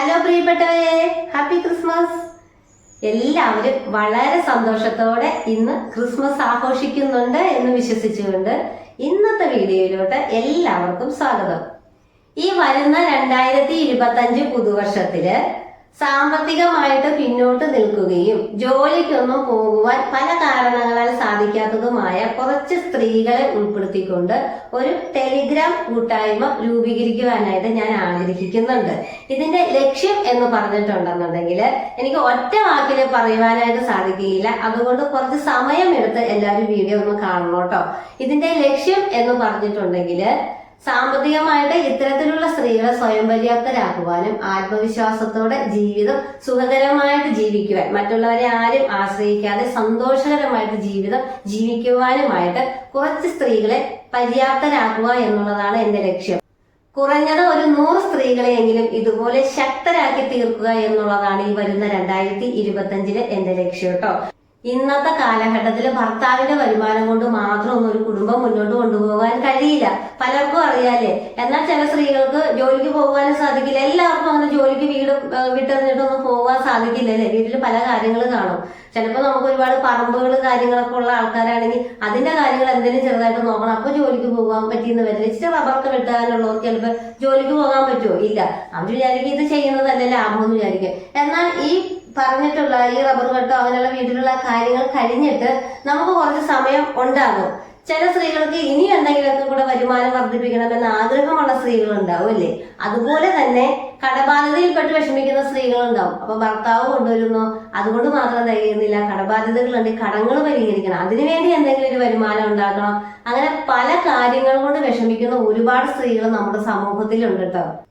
Hello പ്രിയപ്പെട്ടവരെ. Happy Christmas എല്ലാവരും വളരെ സന്തോഷത്തോടെ ഇന്ന് ക്രിസ്മസ് ആഘോഷിക്കുന്നുണ്ട് എന്ന് വിശ്വസിച്ചുകൊണ്ട് ഇന്നത്തെ വീഡിയോയിലോട്ട് എല്ലാവർക്കും സ്വാഗതം. ഈ വരുന്ന രണ്ടായിരത്തി ഇരുപത്തി അഞ്ച് പുതുവർഷത്തിൽ സാമ്പത്തികമായിട്ട് പിന്നോട്ട് നിൽക്കുകയും ജോലിക്കൊന്നും പോകുവാൻ പല കാരണങ്ങളാൽ സാധിക്കാത്തതുമായ കുറച്ച് സ്ത്രീകളെ ഉൾപ്പെടുത്തിക്കൊണ്ട് ഒരു ടെലിഗ്രാം കൂട്ടായ്മ രൂപീകരിക്കുവാനായിട്ട് ഞാൻ ആഗ്രഹിക്കുന്നുണ്ട്. ഇതിന്റെ ലക്ഷ്യം എന്ന് പറഞ്ഞിട്ടുണ്ടെന്നുണ്ടെങ്കിൽ എനിക്ക് ഒറ്റ വാക്കിൽ പറയുവാനായിട്ട് സാധിക്കുകയില്ല. അതുകൊണ്ട് കുറച്ച് സമയമെടുത്ത് എല്ലാവരും വീഡിയോ ഒന്ന് കാണണം കേട്ടോ. ഇതിന്റെ ലക്ഷ്യം എന്ന് പറഞ്ഞിട്ടുണ്ടെങ്കിൽ സാമ്പത്തികമായിട്ട് ഇത്തരത്തിലുള്ള സ്ത്രീകളെ സ്വയം പര്യാപ്തരാക്കുവാനും ആത്മവിശ്വാസത്തോടെ ജീവിതം സുഖകരമായിട്ട് ജീവിക്കുവാൻ മറ്റുള്ളവരെ ആരും ആശ്രയിക്കാതെ സന്തോഷകരമായിട്ട് ജീവിതം ജീവിക്കുവാനുമായിട്ട് കുറച്ച് സ്ത്രീകളെ പര്യാപ്തരാക്കുക എന്നുള്ളതാണ് എന്റെ ലക്ഷ്യം. കുറഞ്ഞത് ഒരു നൂറ് സ്ത്രീകളെയെങ്കിലും ഇതുപോലെ ശക്തരാക്കി തീർക്കുക എന്നുള്ളതാണ് ഈ വരുന്ന രണ്ടായിരത്തി ഇരുപത്തി അഞ്ചിലെ എന്റെ ലക്ഷ്യം കേട്ടോ ഇന്നത്തെ കാലഘട്ടത്തിൽ ഭർത്താവിന്റെ വരുമാനം കൊണ്ട് മാത്രം ഒന്നും ഒരു കുടുംബം മുന്നോട്ട് കൊണ്ടുപോകാൻ കഴിയില്ല. പലർക്കും അറിയാലേ. എന്നാൽ ചില സ്ത്രീകൾക്ക് ജോലിക്ക് പോകാനും സാധിക്കില്ല. എല്ലാവർക്കും അങ്ങനെ ജോലിക്ക് വീട് വിട്ടെറിഞ്ഞിട്ടൊന്നും പോകാൻ സാധിക്കില്ല അല്ലെ? വീട്ടിൽ പല കാര്യങ്ങൾ കാണും. ചിലപ്പോൾ നമുക്ക് ഒരുപാട് പറമ്പുകൾ കാര്യങ്ങളൊക്കെ ഉള്ള ആൾക്കാരാണെങ്കിൽ അതിന്റെ കാര്യങ്ങൾ എന്തെങ്കിലും ചെറുതായിട്ട് നോക്കണം. അപ്പൊ ജോലിക്ക് പോകാൻ പറ്റിയെന്ന് വരില്ല. ഇച്ചിരി റബ്ബറൊക്കെ വെട്ടാനുള്ളവർക്ക് ചിലപ്പോൾ ജോലിക്ക് പോകാൻ പറ്റുമോ? ഇല്ല. അവർ വിചാരിക്കും ഇത് ചെയ്യുന്നതല്ല ലാഭം എന്ന് വിചാരിക്കും. എന്നാൽ ഈ പറഞ്ഞിട്ടുള്ള ഈ റബ്ബർ കട്ടോ അങ്ങനെയുള്ള വീട്ടിലുള്ള കാര്യങ്ങൾ കഴിഞ്ഞിട്ട് നമുക്ക് കുറച്ച് സമയം ഉണ്ടാകും. ചില സ്ത്രീകൾക്ക് ഇനി എന്തെങ്കിലുമൊക്കെ കൂടെ വരുമാനം വർദ്ധിപ്പിക്കണമെന്ന് ആഗ്രഹമുള്ള സ്ത്രീകൾ ഉണ്ടാവും അല്ലേ? അതുപോലെ തന്നെ കടബാധ്യതയിൽപ്പെട്ട് വിഷമിക്കുന്ന സ്ത്രീകളുണ്ടാവും. അപ്പൊ ഭർത്താവ് കൊണ്ടുവരുന്നു. അതുകൊണ്ട് മാത്രം തികയുന്നില്ല. കടബാധ്യതകളുണ്ട് കടങ്ങൾ പരിഹരിക്കണം. അതിനുവേണ്ടി എന്തെങ്കിലും ഒരു വരുമാനം ഉണ്ടാക്കണം. അങ്ങനെ പല കാര്യങ്ങൾ കൊണ്ട് വിഷമിക്കുന്ന ഒരുപാട് സ്ത്രീകൾ നമ്മുടെ സമൂഹത്തിലുണ്ട് കേട്ടോ.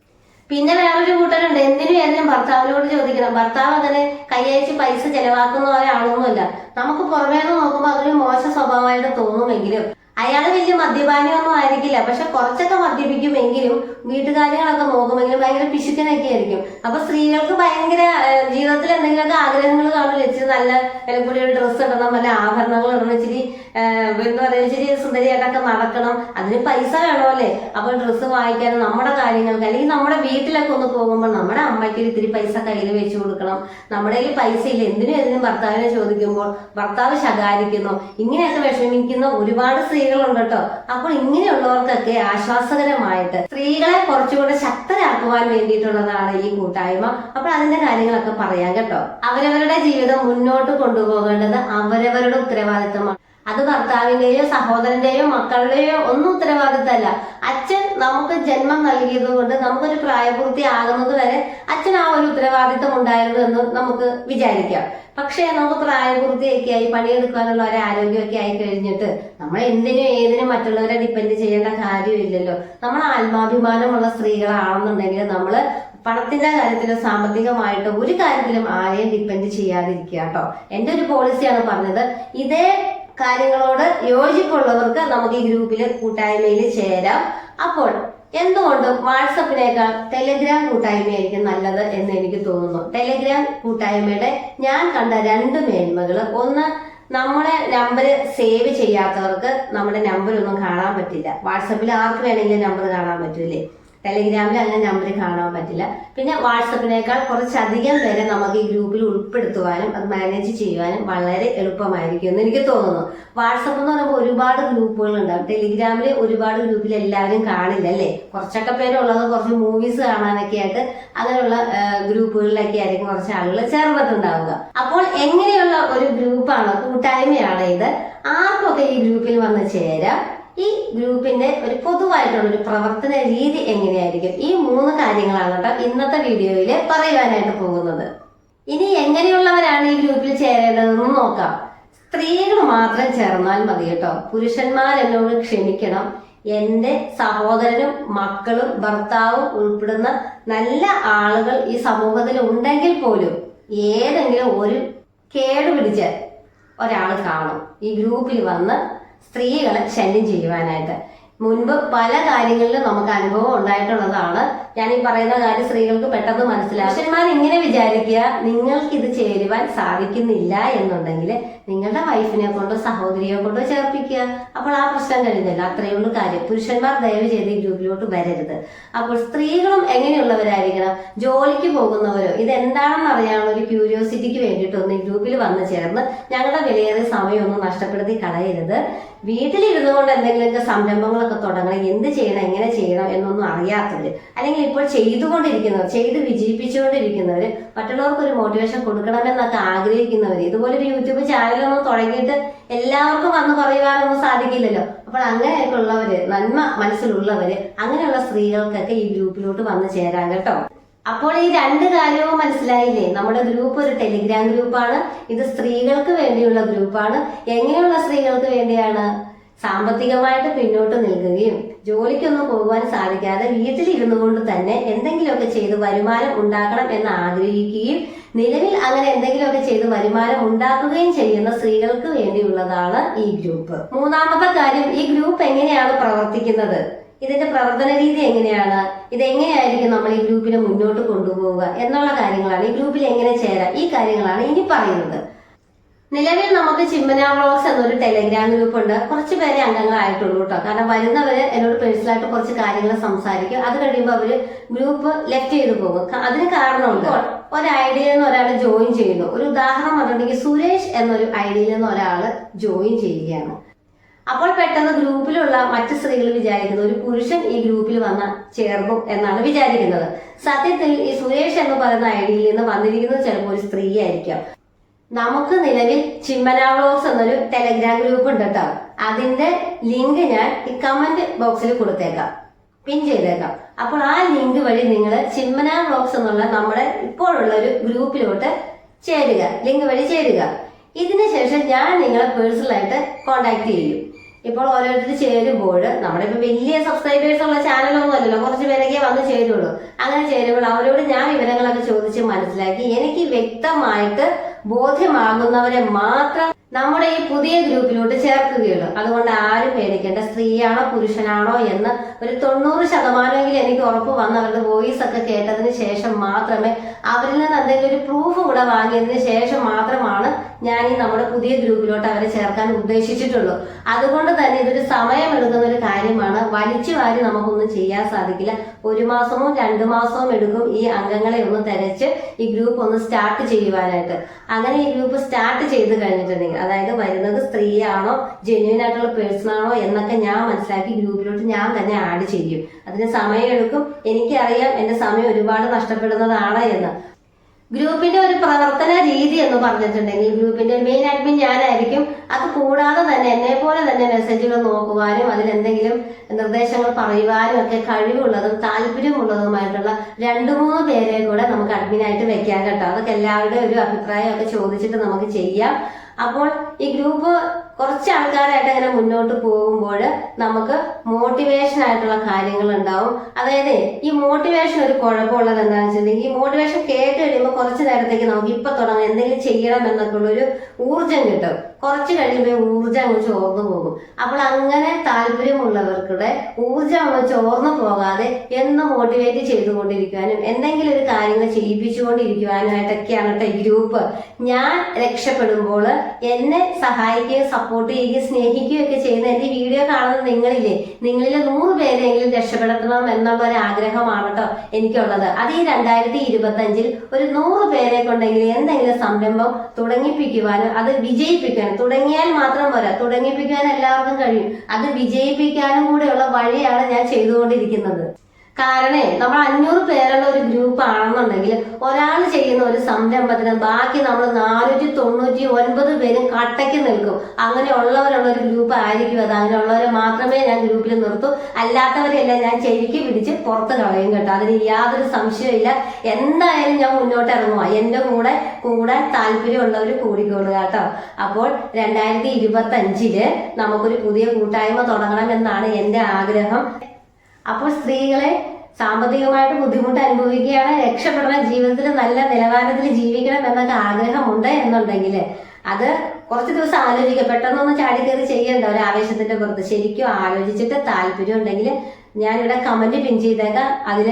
പിന്നെ വേറൊരു കൂട്ടരുണ്ട്. എന്തിനും ഏതിനും ഭർത്താവിനോട് ചോദിക്കണം. ഭർത്താവ് അങ്ങനെ കൈയച്ച് പൈസ ചെലവാക്കുന്ന ഒരാളൊന്നുമല്ല. നമുക്ക് പുറമേ നിന്ന് നോക്കുമ്പോൾ അതൊരു മോശ സ്വഭാവമായിട്ട് തോന്നുമെങ്കിലും അയാൾ വലിയ മദ്യപാനിയൊന്നും ആയിരിക്കില്ല. പക്ഷെ കുറച്ചൊക്കെ മദ്യപിക്കുമെങ്കിലും വീട്ടുകാര്യങ്ങളൊക്കെ നോക്കുമെങ്കിലും ഭയങ്കര പിശുക്കനൊക്കെ ആയിരിക്കും അപ്പൊ സ്ത്രീകൾക്ക് ഭയങ്കര ജീവിതത്തിൽ എന്തെങ്കിലുമൊക്കെ ആഗ്രഹങ്ങൾ കാണില്ല ഇച്ചിരി നല്ല വിലക്കൂടിയ ഡ്രസ്സ് ഇടണം നല്ല ആഭരണങ്ങൾ ഇടണം ഇച്ചിരി എന്താ പറയുക ഇച്ചിരി സുന്ദരിയായിട്ടൊക്കെ നടക്കണം. അതിന് പൈസ വേണമല്ലേ? അപ്പൊ ഡ്രസ്സ് വാങ്ങിക്കാൻ നമ്മുടെ കാര്യങ്ങൾക്ക് അല്ലെങ്കിൽ നമ്മുടെ വീട്ടിലൊക്കെ ഒന്ന് പോകുമ്പോൾ നമ്മുടെ അമ്മയ്ക്ക് ഇത്തിരി പൈസ കയ്യിൽ വെച്ച് കൊടുക്കണം. നമ്മുടെ കയ്യിൽ പൈസ ഇല്ല. എന്തിനും എന്തിനും ഭർത്താവിനെ ചോദിക്കുമ്പോൾ ഭർത്താവ് ശകാരിക്കുന്നു. ഇങ്ങനെയൊക്കെ വിഷമിക്കുന്ന ഒരുപാട് സ്ത്രീകളുണ്ട് കേട്ടോ. അപ്പോൾ ഇങ്ങനെയുള്ളവർക്കൊക്കെ ആശ്വാസകരമായിട്ട് സ്ത്രീകളെ കുറച്ചുകൂടെ ശക്തരാക്കുവാൻ വേണ്ടിയിട്ടുള്ളതാണ് ഈ കൂട്ടായ്മ. അപ്പോൾ അതിന്റെ കാര്യങ്ങളൊക്കെ പറയാം കേട്ടോ. അവരവരുടെ ജീവിതം മുന്നോട്ട് കൊണ്ടുപോകേണ്ടത് അവരവരുടെ ഉത്തരവാദിത്തമാണ്. അത് ഭർത്താവിന്റെയോ സഹോദരന്റെയോ മക്കളുടെയോ ഒന്നും ഉത്തരവാദിത്തമല്ല. അച്ഛൻ നമുക്ക് ജന്മം നൽകിയത് കൊണ്ട് നമുക്കൊരു പ്രായപൂർത്തി ആകുന്നത് വരെ അച്ഛൻ ആ ഒരു ഉത്തരവാദിത്തം ഉണ്ടായിരുന്നു എന്ന് നമുക്ക് വിചാരിക്കാം. പക്ഷേ നമുക്ക് പ്രായപൂർത്തിയൊക്കെ ആയി പണിയെടുക്കാനുള്ള ഒരു ആരോഗ്യമൊക്കെ ആയി കഴിഞ്ഞിട്ട് നമ്മൾ എന്തിനും ഏതിനും മറ്റുള്ളവരെ ഡിപ്പെൻഡ് ചെയ്യേണ്ട കാര്യമില്ലല്ലോ. നമ്മൾ ആത്മാഭിമാനമുള്ള സ്ത്രീകളാണെന്നുണ്ടെങ്കിൽ നമ്മൾ പണത്തിന്റെ കാര്യത്തിലും സാമ്പത്തികമായിട്ടോ ഒരു കാര്യത്തിലും ആരെയും ഡിപ്പെൻഡ് ചെയ്യാതിരിക്കുക കേട്ടോ. എന്റെ ഒരു പോളിസിയാണ് പറഞ്ഞത്. ഇതേ കാര്യങ്ങളോട് യോജിപ്പുള്ളവർക്ക് നമുക്ക് ഈ ഗ്രൂപ്പിൽ കൂട്ടായ്മയിൽ ചേരാം. അപ്പോൾ എന്തുകൊണ്ടും വാട്സപ്പിനേക്കാൾ ടെലിഗ്രാം കൂട്ടായ്മയായിരിക്കും നല്ലത് എന്ന് എനിക്ക് തോന്നുന്നു. ടെലിഗ്രാം കൂട്ടായ്മയുടെ ഞാൻ കണ്ട രണ്ട് മേന്മകൾ ഒന്ന് നമ്മളെ നമ്പർ സേവ് ചെയ്യാത്തവർക്ക് നമ്മുടെ നമ്പർ ഒന്നും കാണാൻ പറ്റില്ല. വാട്സപ്പിൽ ആർക്ക് വേണമെങ്കിലും നമ്പർ കാണാൻ പറ്റൂലേ? ടെലിഗ്രാമിൽ അങ്ങനെ നമ്പർ കാണാൻ പറ്റില്ല. പിന്നെ വാട്സപ്പിനേക്കാൾ കുറച്ചധികം പേരെ നമുക്ക് ഈ ഗ്രൂപ്പിൽ ഉൾപ്പെടുത്തുവാനും അത് മാനേജ് ചെയ്യുവാനും വളരെ എളുപ്പമായിരിക്കും എന്ന് എനിക്ക് തോന്നുന്നു. വാട്സപ്പ് എന്ന് പറയുമ്പോൾ ഒരുപാട് ഗ്രൂപ്പുകൾ ഉണ്ടാവും. ടെലിഗ്രാമിൽ ഒരുപാട് ഗ്രൂപ്പിൽ എല്ലാവരും കാണില്ല അല്ലേ? കുറച്ചൊക്കെ പേരുള്ളത് കുറച്ച് മൂവീസ് കാണാനൊക്കെ ആയിട്ട് അങ്ങനെയുള്ള ഗ്രൂപ്പുകളിലൊക്കെ ആയിരിക്കും കുറച്ച് ആളുകൾ ചേർന്നിട്ടുണ്ടാവുക. അപ്പോൾ എങ്ങനെയുള്ള ഒരു ഗ്രൂപ്പാണ് കൂട്ടായ്മയാണ് ഇത്. ആർക്കൊക്കെ ഈ ഗ്രൂപ്പിൽ വന്ന് ചേരാം? ഈ ഗ്രൂപ്പിന്റെ ഒരു പൊതുവായിട്ടുള്ള ഒരു പ്രവർത്തന രീതി എങ്ങനെയായിരിക്കും? ഈ മൂന്ന് കാര്യങ്ങളാണ് കേട്ടോ ഇന്നത്തെ വീഡിയോയിൽ പറയുവാനായിട്ട് പോകുന്നത്. ഇനി എങ്ങനെയുള്ളവരാണ് ഈ ഗ്രൂപ്പിൽ ചേരേണ്ടതെന്ന് നോക്കാം. സ്ത്രീകൾ മാത്രം ചേർന്നാൽ മതി കേട്ടോ. പുരുഷന്മാർ എന്നോട് ക്ഷമിക്കണം. എന്റെ സഹോദരനും മക്കളും ഭർത്താവും ഉൾപ്പെടുന്ന നല്ല ആളുകൾ ഈ സമൂഹത്തിൽ ഉണ്ടെങ്കിൽ പോലും ഏതെങ്കിലും ഒരു കേടുപിടിച്ച് ഒരാൾ കാണും. ഈ ഗ്രൂപ്പിൽ വന്ന് സ്ത്രീകളെ ശല്യം ചെയ്യുവാനായിട്ട്. മുൻപ് പല കാര്യങ്ങളിലും നമുക്ക് അനുഭവം ഉണ്ടായിട്ടുള്ളതാണ്. ഞാൻ ഈ പറയുന്ന കാര്യം സ്ത്രീകൾക്ക് പെട്ടെന്ന് മനസ്സിലാവും. പുരുഷന്മാർ ഇങ്ങനെ വിചാരിക്കുക നിങ്ങൾക്ക് ഇത് ചേരുവാൻ സാധിക്കുന്നില്ല എന്നുണ്ടെങ്കിൽ നിങ്ങളുടെ വൈഫിനെ കൊണ്ടോ സഹോദരിയെ കൊണ്ടോ ചേർപ്പിക്കുക. അപ്പോൾ ആ പ്രശ്നം കഴിഞ്ഞല്ലോ. അത്രയേ ഉള്ളൂ കാര്യം. പുരുഷന്മാർ ദയവ് ചെയ്ത് ഈ ഗ്രൂപ്പിലോട്ട് വരരുത്. അപ്പോൾ സ്ത്രീകളും എങ്ങനെയുള്ളവരായിരിക്കണം? ജോലിക്ക് പോകുന്നവരോ? ഇത് എന്താണെന്ന് അറിയാനുള്ള ഒരു ക്യൂരിയോസിറ്റിക്ക് വേണ്ടിയിട്ടൊന്ന് ഈ ഗ്രൂപ്പിൽ വന്നു ചേർന്ന് ഞങ്ങളുടെ വിലയേറിയ സമയമൊന്നും നഷ്ടപ്പെടുത്തി കളയരുത്. വീട്ടിലിരുന്നു കൊണ്ട് എന്തെങ്കിലുമൊക്കെ സംരംഭങ്ങളൊക്കെ തുടങ്ങണം എന്ത് ചെയ്യണം എങ്ങനെ ചെയ്യണം എന്നൊന്നും അറിയാത്തവര് അല്ലെങ്കിൽ ഇപ്പോൾ ചെയ്തുകൊണ്ടിരിക്കുന്നവർ ചെയ്ത് വിജയിപ്പിച്ചുകൊണ്ടിരിക്കുന്നവർ മറ്റുള്ളവർക്ക് ഒരു മോട്ടിവേഷൻ കൊടുക്കണമെന്നൊക്കെ ആഗ്രഹിക്കുന്നവർ ഇതുപോലെ ഒരു യൂട്യൂബ് ചാനലൊന്നും തുടങ്ങിയിട്ട് എല്ലാവർക്കും വന്ന് പറയുവാനൊന്നും സാധിക്കില്ലല്ലോ. അപ്പോൾ അങ്ങനെയൊക്കെ ഉള്ളവര് നന്മ മനസ്സിലുള്ളവര് അങ്ങനെയുള്ള സ്ത്രീകൾക്കൊക്കെ ഈ ഗ്രൂപ്പിലോട്ട് വന്ന് ചേരാൻ കേട്ടോ. അപ്പോൾ ഈ രണ്ട് കാര്യവും മനസ്സിലായില്ലേ? നമ്മുടെ ഗ്രൂപ്പ് ഒരു ടെലിഗ്രാം ഗ്രൂപ്പാണ്. ഇത് സ്ത്രീകൾക്ക് വേണ്ടിയുള്ള ഗ്രൂപ്പാണ്. എങ്ങനെയുള്ള സ്ത്രീകൾക്ക് വേണ്ടിയാണ്? സാമ്പത്തികമായിട്ട് പിന്നോട്ട് നിൽക്കുകയും ജോലിക്കൊന്നും പോകുവാൻ സാധിക്കാതെ വീട്ടിലിരുന്നു കൊണ്ട് തന്നെ എന്തെങ്കിലുമൊക്കെ ചെയ്ത് വരുമാനം ഉണ്ടാക്കണം എന്ന് ആഗ്രഹിക്കുകയും നിലവിൽ അങ്ങനെ എന്തെങ്കിലുമൊക്കെ ചെയ്ത് വരുമാനം ഉണ്ടാക്കുകയും ചെയ്യുന്ന സ്ത്രീകൾക്ക് വേണ്ടിയുള്ളതാണ് ഈ ഗ്രൂപ്പ്. മൂന്നാമത്തെ കാര്യം ഈ ഗ്രൂപ്പ് എങ്ങനെയാണ് പ്രവർത്തിക്കുന്നത്? ഇതിന്റെ പ്രവർത്തന രീതി എങ്ങനെയാണ്? ഇത് എങ്ങനെയായിരിക്കും നമ്മൾ ഈ ഗ്രൂപ്പിനെ മുന്നോട്ട് കൊണ്ടുപോവുക എന്നുള്ള കാര്യങ്ങളാണ് ഈ ഗ്രൂപ്പിൽ എങ്ങനെ ചേരാം? ഈ കാര്യങ്ങളാണ് ഇനി പറയുന്നത്. നിലവിൽ നമുക്ക് ചിമ്മന വ്ളോഗ്സ് എന്നൊരു ടെലിഗ്രാം ഗ്രൂപ്പ് ഉണ്ട്. കുറച്ച് പേരെ അംഗങ്ങളായിട്ടുള്ളൂ കേട്ടോ. കാരണം വരുന്നവര് എന്നോട് പേഴ്സണലായിട്ട് കുറച്ച് കാര്യങ്ങൾ സംസാരിക്കും. അത് കഴിയുമ്പോൾ അവർ ഗ്രൂപ്പ് ലെഫ്റ്റ് ചെയ്തു പോകും. അതിന് കാരണമുണ്ട്. ഒരു ഐഡിയയിൽ നിന്ന് ഒരാൾ ജോയിൻ ചെയ്യുന്നു. ഒരു ഉദാഹരണം പറഞ്ഞിട്ടുണ്ടെങ്കിൽ സുരേഷ് എന്നൊരു ഐഡിയയിൽ നിന്ന് ഒരാൾ ജോയിൻ ചെയ്യുകയാണ്. അപ്പോൾ പെട്ടെന്ന് ഗ്രൂപ്പിലുള്ള മറ്റു സ്ത്രീകൾ വിചാരിക്കുന്നത് ഒരു പുരുഷൻ ഈ ഗ്രൂപ്പിൽ വന്ന ചേർന്നു എന്നാണ് വിചാരിക്കുന്നത്. സത്യത്തിൽ ഈ സുരേഷ് എന്ന് പറയുന്ന ഐഡിയയിൽ നിന്ന് വന്നിരിക്കുന്നത് ചിലപ്പോൾ ഒരു സ്ത്രീ ആയിരിക്കാം നമുക്ക് നിലവിൽ ചിമ്മന എന്നൊരു ടെലഗ്രാം ഗ്രൂപ്പ് ഉണ്ട് കേട്ടോ. അതിന്റെ ലിങ്ക് ഞാൻ ഈ കമന്റ് ബോക്സിൽ കൊടുത്തേക്കാം. പിൻ ചെയ്തേക്കാം. അപ്പോൾ ആ ലിങ്ക് വഴി നിങ്ങൾ ചിമ്മന വ്ളോഗ്സ് എന്നുള്ള നമ്മുടെ ഇപ്പോഴുള്ള ഒരു ഗ്രൂപ്പിലോട്ട് ചേരുക. ലിങ്ക് വഴി ചേരുക. ഇതിനുശേഷം ഞാൻ നിങ്ങളെ പേഴ്സണലായിട്ട് കോണ്ടാക്ട് ചെയ്യും. ഇപ്പോൾ ഓരോരുത്തർ ചേരുമ്പോൾ നമ്മുടെ ഇപ്പൊ വലിയ സബ്സ്ക്രൈബേഴ്സ് ഉള്ള ചാനലൊന്നും അല്ലല്ലോ. കുറച്ച് പേരൊക്കെ വന്ന് ചേരുള്ളൂ. അങ്ങനെ ചേരുമ്പോൾ അവരോട് ഞാൻ വിവരങ്ങളൊക്കെ ചോദിച്ച് മനസ്സിലാക്കി എനിക്ക് വ്യക്തമായിട്ട് ബോധ്യമാകുന്നവരെ മാത്രം നമ്മുടെ ഈ പുതിയ ഗ്രൂപ്പിലോട്ട് ചേർക്കുകയുള്ളൂ അതുകൊണ്ട് ആരും പേടിക്കേണ്ട. സ്ത്രീയാണോ പുരുഷനാണോ എന്ന് ഒരു തൊണ്ണൂറ് ശതമാനമെങ്കിലും എനിക്ക് ഉറപ്പ് വന്ന് അവരുടെ വോയിസ് ഒക്കെ കേട്ടതിന് ശേഷം മാത്രമേ അവരിൽ നിന്ന് എന്തെങ്കിലും ഒരു പ്രൂഫ് കൂടെ വാങ്ങിയതിന് ശേഷം മാത്രമാണ് ഞാൻ ഈ നമ്മുടെ പുതിയ ഗ്രൂപ്പിലോട്ട് അവരെ ചേർക്കാൻ ഉദ്ദേശിച്ചിട്ടുള്ളൂ. അതുകൊണ്ട് തന്നെ ഇതൊരു സമയമെടുക്കുന്ന ഒരു കാര്യമാണ്. വലിച്ചു വാരി നമുക്കൊന്നും ചെയ്യാൻ സാധിക്കില്ല. ഒരു മാസമോ രണ്ടു മാസവും എടുക്കും ഈ അംഗങ്ങളെ ഒന്ന് തിരച്ച് ഈ ഗ്രൂപ്പ് ഒന്ന് സ്റ്റാർട്ട് ചെയ്യുവാനായിട്ട്. അങ്ങനെ ഈ ഗ്രൂപ്പ് സ്റ്റാർട്ട് ചെയ്ത് കഴിഞ്ഞിട്ടുണ്ടെങ്കിൽ അതായത് വരുന്നത് സ്ത്രീയാണോ ജെന്യൂൻ ആയിട്ടുള്ള പേഴ്സൺ ആണോ എന്നൊക്കെ ഞാൻ മനസ്സിലാക്കി ഗ്രൂപ്പിലോട്ട് ഞാൻ തന്നെ ആഡ് ചെയ്യും. അതിന് സമയമെടുക്കും എനിക്കറിയാം എന്റെ സമയം ഒരുപാട് നഷ്ടപ്പെടുന്നതാണ് എന്ന്. ഗ്രൂപ്പിന്റെ ഒരു പ്രവർത്തന രീതി എന്ന് പറഞ്ഞിട്ടുണ്ടെങ്കിൽ ഗ്രൂപ്പിന്റെ മെയിൻ അഡ്മിൻ ഞാനായിരിക്കും. അത് കൂടാതെ തന്നെ എന്നെ പോലെ തന്നെ മെസ്സേജുകൾ നോക്കുവാനും അതിൽ എന്തെങ്കിലും നിർദ്ദേശങ്ങൾ പറയുവാനും ഒക്കെ കഴിവുള്ളതും താല്പര്യമുള്ളതുമായിട്ടുള്ള രണ്ടു മൂന്ന് പേരെ കൂടെ നമുക്ക് അഡ്മിനായിട്ട് വെക്കാൻ കേട്ടോ. അതൊക്കെ എല്ലാവരുടെയും ഒരു അഭിപ്രായം ഒക്കെ ചോദിച്ചിട്ട് നമുക്ക് ചെയ്യാം. അപ്പോൾ ഈ ഗ്രൂപ്പ് കുറച്ച് ആൾക്കാരായിട്ട് അങ്ങനെ മുന്നോട്ട് പോകുമ്പോൾ നമുക്ക് മോട്ടിവേഷൻ ആയിട്ടുള്ള കാര്യങ്ങൾ ഉണ്ടാവും. അതായത് ഈ മോട്ടിവേഷൻ ഒരു കുഴപ്പമുള്ളത് എന്താണെന്ന് വെച്ചിട്ടുണ്ടെങ്കിൽ ഈ മോട്ടിവേഷൻ കേട്ട് കഴിയുമ്പോൾ കുറച്ച് നേരത്തേക്ക് നമുക്ക് ഇപ്പൊ തുടങ്ങാം. എന്തെങ്കിലും ചെയ്യണം എന്നൊക്കെ ഉള്ളൊരു ഊർജം കിട്ടും. കുറച്ച് കഴിയുമ്പോൾ ഊർജം ഊർജം അങ്ങ് ചോർന്നു പോകും. അപ്പോൾ അങ്ങനെ താല്പര്യമുള്ളവർക്കൂടെ ഊർജം അങ്ങ് ചോർന്നു പോകാതെ എന്ന് മോട്ടിവേറ്റ് ചെയ്തുകൊണ്ടിരിക്കുവാനും എന്തെങ്കിലും ഒരു കാര്യങ്ങൾ ചെയ്യിപ്പിച്ചുകൊണ്ടിരിക്കുവാനുമായിട്ടൊക്കെയാണ് കേട്ടോ ഈ ഗ്രൂപ്പ് ഞാൻ രക്ഷപ്പെടുമ്പോൾ എന്നെ സഹായിക്കുകയും സപ്പോർട്ട് ചെയ്യുകയും സ്നേഹിക്കുകയും ഒക്കെ ചെയ്യുന്ന എന്റെ ഈ വീഡിയോ കാണുന്ന നിങ്ങളില്ലേ നിങ്ങളിലെ നൂറ് പേരെങ്കിലും രക്ഷപ്പെടുത്തണം എന്നുള്ള ഒരു ആഗ്രഹമാണ് കേട്ടോ എനിക്കുള്ളത്. അത് ഈ രണ്ടായിരത്തി ഇരുപത്തി അഞ്ചിൽ ഒരു നൂറ് പേരെ കൊണ്ടെങ്കിലും എന്തെങ്കിലും സംരംഭം തുടങ്ങിപ്പിക്കുവാനും അത് വിജയിപ്പിക്കാനും തുടങ്ങിയാൽ മാത്രം പോരാ. തുടങ്ങിപ്പിക്കാൻ എല്ലാവർക്കും കഴിയും. അത് വിജയിപ്പിക്കാനും കൂടെയുള്ള വഴിയാണ് ഞാൻ ചെയ്തുകൊണ്ടിരിക്കുന്നത്. കാരണേ നമ്മൾ അഞ്ഞൂറ് പേരുള്ള ഒരു ഗ്രൂപ്പ് ആണെന്നുണ്ടെങ്കിൽ ഒരാൾ ചെയ്യുന്ന ഒരു സംരംഭത്തിന് ബാക്കി നമ്മൾ നാനൂറ്റി തൊണ്ണൂറ്റി ഒൻപത് പേരും കട്ടയ്ക്ക് നിൽക്കും. അങ്ങനെ ഉള്ളവരുള്ള ഒരു ഗ്രൂപ്പ് ആയിരിക്കും അത്. അങ്ങനെയുള്ളവരെ മാത്രമേ ഞാൻ ഗ്രൂപ്പിൽ നിർത്തൂ. അല്ലാത്തവരെല്ലാം ഞാൻ ചെവിക്ക് പിടിച്ച് പുറത്ത് കളയും കേട്ടോ. അതിന് യാതൊരു സംശയമില്ല എന്തായാലും ഞാൻ മുന്നോട്ട് ഇറങ്ങുക എന്റെ കൂടെ കൂടാൻ താല്പര്യമുള്ളവർ കൂടിക്കൊള്ളുക കേട്ടോ. അപ്പോൾ രണ്ടായിരത്തി ഇരുപത്തി അഞ്ചിൽ നമുക്കൊരു പുതിയ കൂട്ടായ്മ തുടങ്ങണം എന്നാണ് എന്റെ ആഗ്രഹം. അപ്പോൾ സ്ത്രീകളെ സാമ്പത്തികമായിട്ട് ബുദ്ധിമുട്ട് അനുഭവിക്കുകയാണ് രക്ഷപ്പെടണം ജീവിതത്തിൽ നല്ല നിലവാരത്തിൽ ജീവിക്കണം എന്നൊക്കെ ആഗ്രഹമുണ്ട് എന്നുണ്ടെങ്കിൽ അത് കുറച്ച് ദിവസം ആലോചിക്കുക. പെട്ടെന്നൊന്നും ചാടിക്കയറി ചെയ്യേണ്ട ഒരു ആവേശത്തിന്റെ പുറത്ത്. ശരിക്കും ആലോചിച്ചിട്ട് താല്പര്യം ഉണ്ടെങ്കിൽ ഞാനിവിടെ കമന്റ് പിൻ ചെയ്തേക്കാം. അതിൽ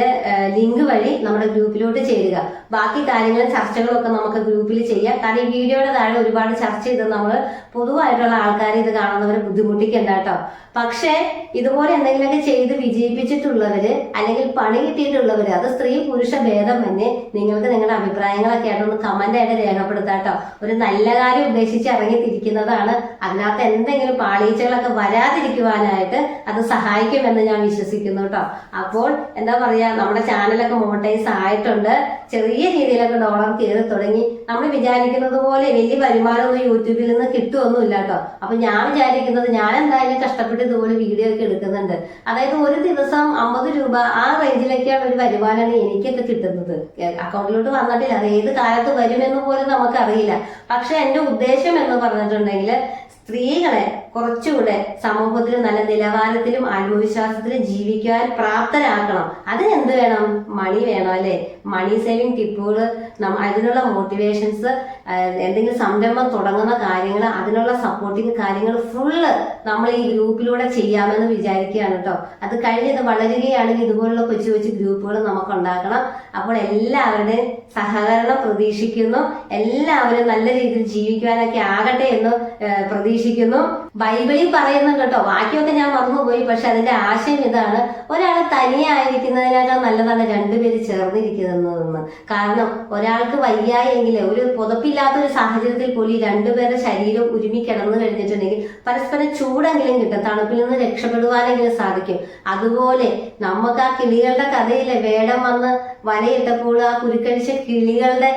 ലിങ്ക് വഴി നമ്മുടെ ഗ്രൂപ്പിലോട്ട് ചേരുക. ബാക്കി കാര്യങ്ങളും ചർച്ചകളൊക്കെ നമുക്ക് ഗ്രൂപ്പിൽ ചെയ്യാം. കാരണം ഈ വീഡിയോയുടെ താഴെ ഒരുപാട് ചർച്ച ചെയ്ത് നമ്മൾ പൊതുവായിട്ടുള്ള ആൾക്കാരെ ഇത് കാണുന്നവരെ ബുദ്ധിമുട്ടിക്കണ്ട കേട്ടോ. പക്ഷേ ഇതുപോലെ എന്തെങ്കിലുമൊക്കെ ചെയ്ത് വിജയിപ്പിച്ചിട്ടുള്ളവര് അല്ലെങ്കിൽ പണി കിട്ടിയിട്ടുള്ളവര് അത് സ്ത്രീ പുരുഷ ഭേദം തന്നെ നിങ്ങൾക്ക് നിങ്ങളുടെ അഭിപ്രായങ്ങളൊക്കെ ആയിട്ടൊന്ന് കമന്റ് ആയിട്ട് രേഖപ്പെടുത്താട്ടോ ഒരു നല്ല കാര്യം ഉദ്ദേശിച്ച് ഇറങ്ങി തിരിക്കുന്നതാണ് അതിനകത്ത് എന്തെങ്കിലും പാളീച്ചകളൊക്കെ വരാതിരിക്കുവാനായിട്ട് അത് സഹായിക്കുമെന്ന് ഞാൻ വിശ്വസിക്കുന്നു കേട്ടോ. അപ്പോൾ എന്താ പറയാ നമ്മുടെ ചാനലൊക്കെ മോണിറ്റൈസ് ആയിട്ടുണ്ട്. ചെറിയ രീതിയിലൊക്കെ ഡോളർ കയറി തുടങ്ങി. നമ്മൾ വിചാരിക്കുന്നത് പോലെ വലിയ വരുമാനമൊന്നും യൂട്യൂബിൽ നിന്ന് കിട്ടുമൊന്നുമില്ല കേട്ടോ. അപ്പൊ ഞാൻ വിചാരിക്കുന്നത് ഞാൻ എന്തായാലും കഷ്ടപ്പെട്ട് ഇതുപോലെ വീഡിയോ ഒക്കെ എടുക്കുന്നുണ്ട്. അതായത് ഒരു ദിവസം അമ്പത് രൂപ ആ റേഞ്ചിലൊക്കെയാണ് ഒരു വരുമാനമാണ് എനിക്കൊക്കെ കിട്ടുന്നത്. അക്കൗണ്ടിലോട്ട് വന്നിട്ടില്ല. അത് ഏത് കാലത്ത് വരുമെന്ന് പോലും നമുക്കറിയില്ല. പക്ഷെ എന്റെ ഉദ്ദേശം എന്ന് പറഞ്ഞിട്ടുണ്ടെങ്കിൽ സ്ത്രീകളെ കുറച്ചുകൂടെ സമൂഹത്തിൽ നല്ല നിലവാരത്തിലും ആത്മവിശ്വാസത്തിലും ജീവിക്കാൻ പ്രാപ്തരാക്കണം. അതിന് എന്ത് വേണം? മണി വേണം അല്ലെ? മണി സേവിങ് ടിപ്പുകൾ അതിനുള്ള മോട്ടിവേഷൻസ് എന്തെങ്കിലും സംരംഭം തുടങ്ങുന്ന കാര്യങ്ങൾ അതിനുള്ള സപ്പോർട്ടിങ് കാര്യങ്ങൾ ഫുള്ള് നമ്മൾ ഈ ഗ്രൂപ്പിലൂടെ ചെയ്യാമെന്ന് വിചാരിക്കുകയാണ് കേട്ടോ. അത് കഴിഞ്ഞത് വളരുകയാണെങ്കിൽ ഇതുപോലുള്ള കൊച്ചു കൊച്ചു ഗ്രൂപ്പുകൾ നമുക്ക് ഉണ്ടാക്കണം അപ്പോൾ എല്ലാവരുടെയും സഹകരണം പ്രതീക്ഷിക്കുന്നു. എല്ലാവരും നല്ല രീതിയിൽ ജീവിക്കുവാനൊക്കെ ആകട്ടെ എന്ന് ഏഹ്, പ്രതീക്ഷിക്കുന്നു ബൈബിളിൽ പറയുന്നു കേട്ടോ. വാക്യമൊക്കെ ഞാൻ മറന്നുപോയി. പക്ഷെ അതിന്റെ ആശയം ഇതാണ്. ഒരാൾ തനിയെ ആയിരിക്കുന്നതിനേക്കാൾ നല്ലതാണ് രണ്ടുപേര് ചേർന്നിരിക്കുന്നതെന്ന്. കാരണം ഒരാൾക്ക് വയ്യായെങ്കിൽ ഒരു പുതപ്പില്ലാത്ത ഒരു സാഹചര്യത്തിൽ പോലും രണ്ടുപേരുടെ ശരീരം ഉരുമി കിടന്നു കഴിഞ്ഞിട്ടുണ്ടെങ്കിൽ പരസ്പരം ചൂടെങ്കിലും കിട്ടും. തണുപ്പിൽ നിന്ന് രക്ഷപ്പെടുവാനെങ്കിലും സാധിക്കും. അതുപോലെ നമുക്ക് ആ കിളികളുടെ കഥയിലെ വേടം വന്ന് വലയിട്ടപ്പോൾ ആ കുരുക്കഴിച്ച കിളികളുടെ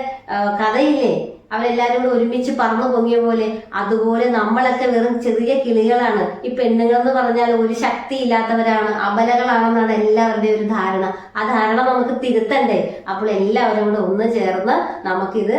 കഥയില്ലേ? അവരെല്ലാരും കൂടെ ഒരുമിച്ച് പറന്നു പൊങ്ങിയ പോലെ അതുപോലെ നമ്മളൊക്കെ വെറും ചെറിയ കിളികളാണ്. ഈ പെണ്ണുങ്ങൾ എന്ന് പറഞ്ഞാൽ ഒരു ശക്തി ഇല്ലാത്തവരാണ് അബലകളാണെന്നാണ് എല്ലാവരുടെയും ഒരു ധാരണ. ആ ധാരണ നമുക്ക് തിരുത്തണ്ടേ? അപ്പോൾ എല്ലാവരും കൂടെ ഒന്ന് ചേർന്ന് നമുക്കിത്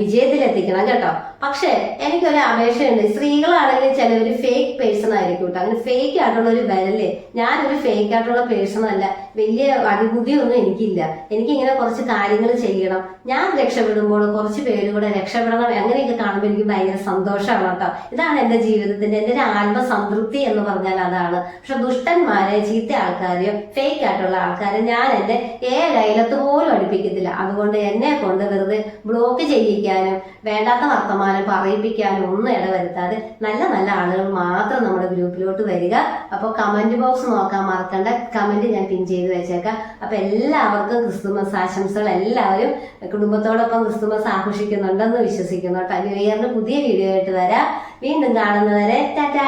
വിജയത്തിലെത്തിക്കണം കേട്ടോ. പക്ഷേ എനിക്കൊരു അപേക്ഷയുണ്ട്. സ്ത്രീകളാണെങ്കിലും ഒരു ഫേക്ക് പേഴ്സൺ ആയിരിക്കും കേട്ടോ അങ്ങനെ ഫേക്ക് ആയിട്ടുള്ള ഒരു വരല്ലേ ഞാനൊരു ഫേക്ക് ആയിട്ടുള്ള പേഴ്സൺ അല്ല. വലിയ അതിബുദ്ധിയൊന്നും എനിക്കില്ല. എനിക്കിങ്ങനെ കുറച്ച് കാര്യങ്ങൾ ചെയ്യണം. ഞാൻ രക്ഷപ്പെടുമ്പോൾ കുറച്ച് പേര് കൂടെ രക്ഷപ്പെടണം. അങ്ങനെയൊക്കെ കാണുമ്പോൾ എനിക്ക് ഭയങ്കര സന്തോഷമാണ് കേട്ടോ ഇതാണ് എന്റെ ജീവിതത്തിന്റെ എന്റെ ഒരു ആത്മസംതൃപ്തി എന്ന് പറഞ്ഞാൽ അതാണ്. പക്ഷെ ദുഷ്ടന്മാരെ ചീത്ത ആൾക്കാരെയോ ഫേക്ക് ആയിട്ടുള്ള ആൾക്കാരെ ഞാൻ എന്റെ ഏഴ് അയലത്ത് പോലും അടുപ്പിക്കത്തില്ല. അതുകൊണ്ട് എന്നെ കൊണ്ട് വെറുതെ ബ്ലോക്ക് ചെയ്യിക്കാനും വേണ്ടാത്ത വർത്തമാനം പറയിപ്പിക്കാനും ഒന്നും ഇടവരുത്താതെ നല്ല നല്ല ആളുകൾ മാത്രം നമ്മുടെ ഗ്രൂപ്പിലോട്ട് വരിക. അപ്പോൾ കമന്റ് ബോക്സ് നോക്കാൻ മറക്കണ്ട. കമന്റ് ഞാൻ പിൻ ചെയ്ത് വെച്ചേക്കാം. അപ്പൊ എല്ലാവർക്കും ക്രിസ്തുമസ് ആശംസകൾ. എല്ലാവരും കുടുംബത്തോടൊപ്പം ക്രിസ്തുമസ് ആഘോഷിക്കുന്നുണ്ടെന്ന് വിശ്വസിക്കുന്നു. കേട്ടോ ന്യൂ ഇയറിന് പുതിയ വീഡിയോ ആയിട്ട് വരാം. വീണ്ടും കാണുന്നവരെ ടാറ്റാ.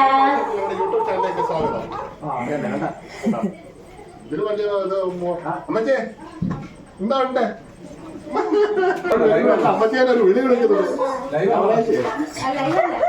ഇതിന് വലിയ എന്താ ഉണ്ട് അമ്മച്ചേ ഒരു വിളി വിളിക്കുന്നുണ്ട് ലൈവ്. കാണുന്നുണ്ട്.